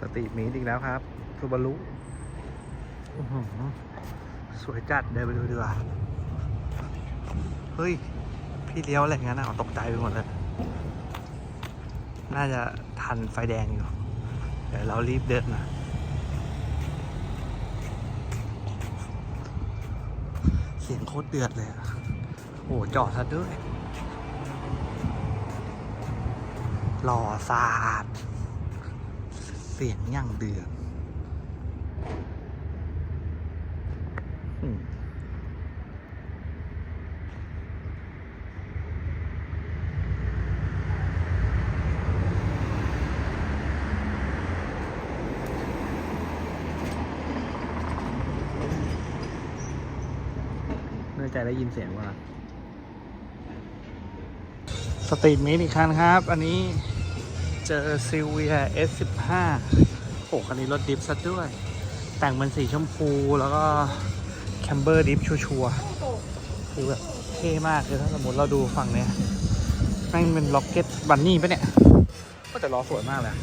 สตรีทมีดอีกแล้วครับซูบารุสวยจัดเดินไปดูดีกว่าเฮ้ย พี่เลี้ยวอะไรงั้นอะตกใจไปหมดเลย น่าจะทันไฟแดงอยู่ เดี๋ยวเรารีบเดินนะเสียงโคตรเดือดเลยโอ้โหจอดซะด้วยหล่อสาด เสียงย่างเดือดนื่อใจได้ยินเสียงว่า สตรีทมิตอีกคันครับ อันนี้ เจอซิเวีย S15 โอ้คันนี้รถดิฟซะด้วย แต่งเป็นสีชมพูแล้วก็แคมเบอร์ดิฟชัวๆคือแบบเท่มากเลยถ้าสมมติเราดูฝั่งเนี้ยแม่งเป็นล็อกเก็ตบันนี่ปะเนี่ย ก็จะล้อสวยมากเลย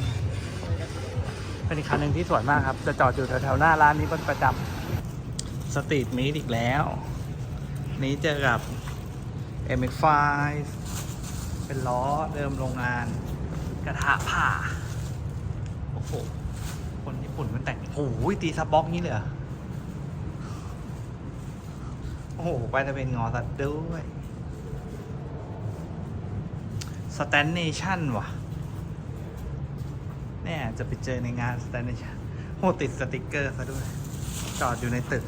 เป็นอีกคันหนึ่งที่สวยมากครับ จะจอดอยู่แถวๆหน้าร้านนี้เป็นประจำสตรีทมิตอีกแล้ว นี้เจอกับ MX5 เป็นล้อเดิมโรงงาน กระทะผ่า โอ้โห คนญี่ปุ่นมันแต่งโอ้โหตีซับบ็อกนี้เลยเหรอโอ้โห ไปจะเป็นงอสัตว์ด้วย สแตนเนชั่นว่ะ เนี่ย จะไปเจอในงานสแตนเนชั่นโหติดสติกเกอร์ซะด้วย จอดอยู่ในตึก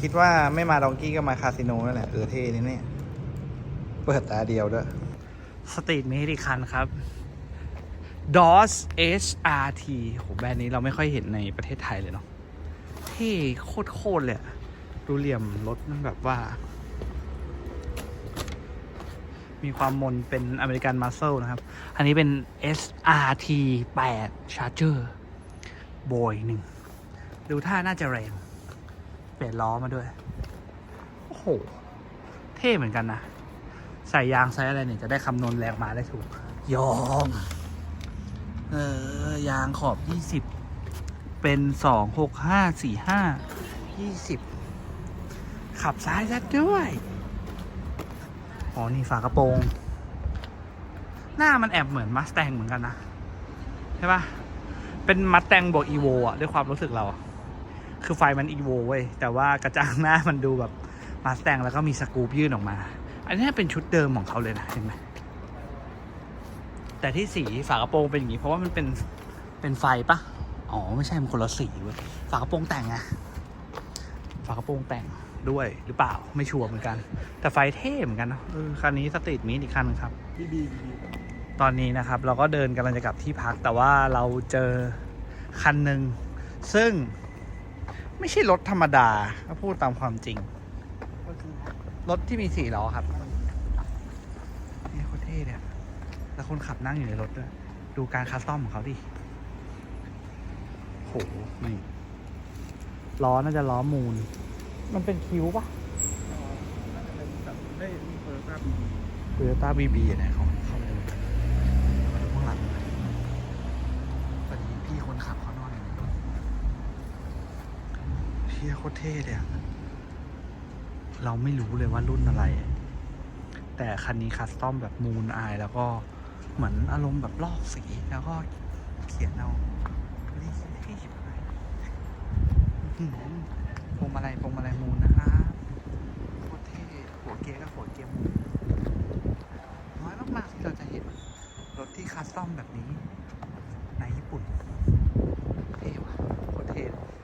คิดว่าไม่มาดองกี้ก็มาคาสิโนนั่นแหละ เออเท่นี่เนี่ย เปิดตาเดียวด้วย สตรีทเมดิคันครับ DOS HRT โหแบรนด์นี้เราไม่ค่อยเห็นในประเทศไทยเลยเนาะเท่โคตรๆเลยอะดูเหลี่ยมรถมันแบบว่า มีความมนเป็นอเมริกันมา s เซลนะครับ อันนี้เป็น SRT 8 Charger โบยหนึ่ง ดูท่าน่าจะแรงเปลี่ยนล้อมาด้วย โอ้โห เท่เหมือนกันนะ ใส่ยางใส่อะไรเนี่ยจะได้คำนวณแรงมาได้ถูก ยอม เออ ยางขอบ20เป็น2 6 5 4 5 20ขับซ้ายซะด้วยอ๋อนี่ฝากระโปรง หน้ามันแอบเหมือนมัสแตงเหมือนกันนะ ใช่ปะเป็นมัสแตงบวกอีโวอะด้วยความรู้สึกเราคือไฟมันอีโวเว้ย แต่ว่ากระจังหน้ามันดูแบบมัสแตงแล้วก็มีสกรูปยื่นออกมา อันนี้เป็นชุดเดิมของเขาเลยนะเห็นไหม แต่ที่สีฝากระโปรงเป็นอย่างนี้เพราะว่ามันเป็นเป็นไฟปะอ๋อไม่ใช่มันคนละสีเว้ยฝากระโปรงแต่งไงฝากระโปรงแต่งด้วยหรือเปล่าไม่ชัวร์เหมือนกัน แต่ไฟเท่เหมือนกันนะเออคันนี้สตรีทมีดอีกคันหนึงครับบีบีบีตอนนี้นะครับ เราก็เดินกำลังจะกลับที่พักแต่ว่าเราเจอคันหนึ่งซึ่งไม่ใช่รถธรรมดาถ้าพูดตามความจริงก็คือรถที่มีสี่ล้อครับนี่โคตรเท่เลยอะ แล้วคนขับนั่งอยู่ในรถด้วย ดูการคัสตอมของเขาดิ โห นี่ ล้อน่าจะล้อมูล มันเป็นคิ้วปะแบบได้เปิดภาพบีบีโตโยต้าบีบีนะเขาเขาเลยมาดูข้างหลังหน่อยพอดีพี่คนขับเขานอนอยู่ในรถพี่โคตรเท่เลยอะเราไม่รู้เลยว่ารุ่นอะไร แต่คันนี้คัสตอมแบบมูนอายแล้วก็ เหมือนอารมณ์แบบลอกสีแล้วก็เขียนเอาพวงมาลัยพวงมาลัยมูนนะครับโคตรเท่หัวเกียร์ก็หัวเกียร์มูนน้อยมากๆที่เราจะเห็นรถที่คัสตอมแบบนี้ ในญี่ปุ่น เท่ว่ะโคตรเท่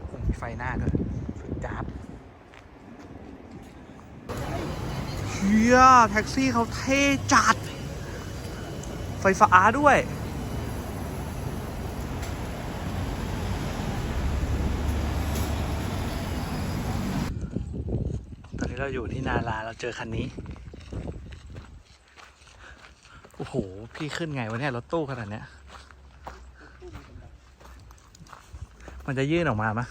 คงมีไฟหน้าด้วยสุดจัดเชียแท็กซี่เขาเท่จัด ไฟฟ้าด้วย ตอนนี้เราอยู่ที่นาราเราเจอคันนี้ โอ้โห พี่ขึ้นไงวะเนี่ยรถตู้ขนาดเนี้ย มันจะยื่นออกมามะ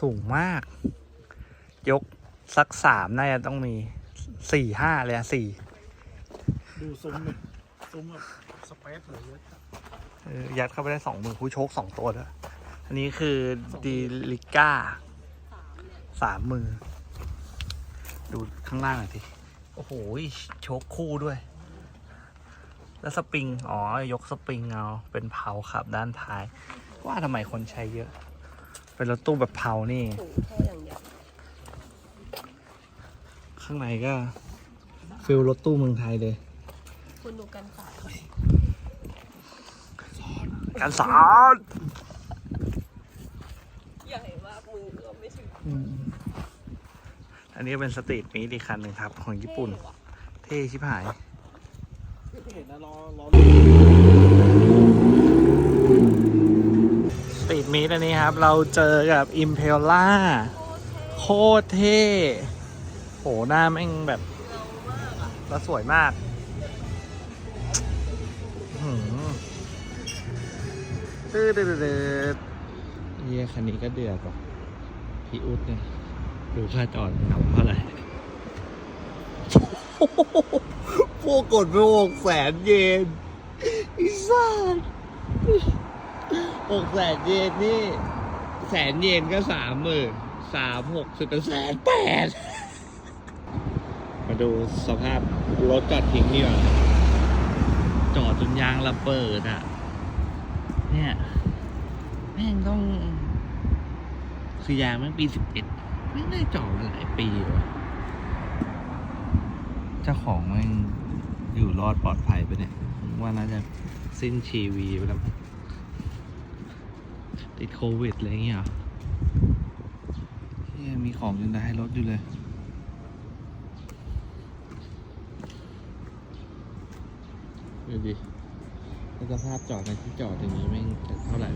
สูงมาก ยกสักสามน่าจะต้องมีสี่ห้าเลยอะสี่ ดูซุ้มเลยซุ้มแบบสเปซเลยเยอะเอเออยัดเข้าไปได้สองมือผู้โชคสองตัวด้วยอันนี้คือดีลิก้าสามมือ ดูข้างล่างหน่อยทีโอ้โหโชคคู่ด้วย แล้วสปริง อ๋อ ยกสปริงเอาเป็นเผาขับด้านท้าย ว่าทำไมคนใช้เยอะ เป็นรถตู้แบบเผานี่โอ้โหท่ออย่างใหญ่ข้างในก็ฟิลรถตู้เมืองไทยเลย คุณดูกันสาดการสอนใหญ่มากมือก็ไม่ถึงอันนี้เป็นสตรีทมีดีคันหนึ่งครับ ของญี่ปุ่น เท่ชิบหาย เห็นนะรอรอสตรีทมีดอันนี้ครับ เราเจอกับ i m p e l a โคตรเท่โหหน้าแม่งแบบเงามากอะแล้วสวยมาก หืมตื้อดืดดเยี่ยคันนี้ก็เดือดว่ะพี่อุ๊ดเนี่ยดูค่าจอดทำเท่าไหร่พวกกดไปหกแสนเยนอีสัสหกแสนเยนนี่ แสนเยนก็สามหมื่นสามหกสิบเป็นแสนแปด มาดูสภาพรถจอดทิ้งดีกว่า จอดจนยางระเบิดอะ เนี่ยแม่งต้อง คือยางแม่งปีสิบเอ็ดไม่ได้จอดมาหลายปีวะเจ้าของแม่งอยู่รอดปลอดภัยไปเนี่ย ว่าน่าจะสิ้นชีวีไปแล้ว ติดโควิดอะไรอย่างเงี้ยเหรอเฮียมีของยังได้รถอยู่เลย ดิแล้วสภาพจอดในที่จอดอย่างนี้แม่งจะเท่าไหร่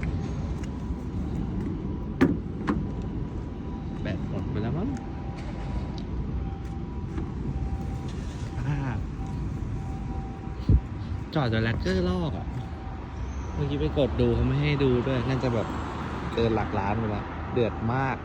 แบตหมดไปแล้วมั้งจอดจนแลกเกอร์ลอกอะ เมื่อกี้ไปกดดูเขาไม่ให้ดูด้วย น่าจะแบบเกินหลักล้านไปแล้ว เดือดมาก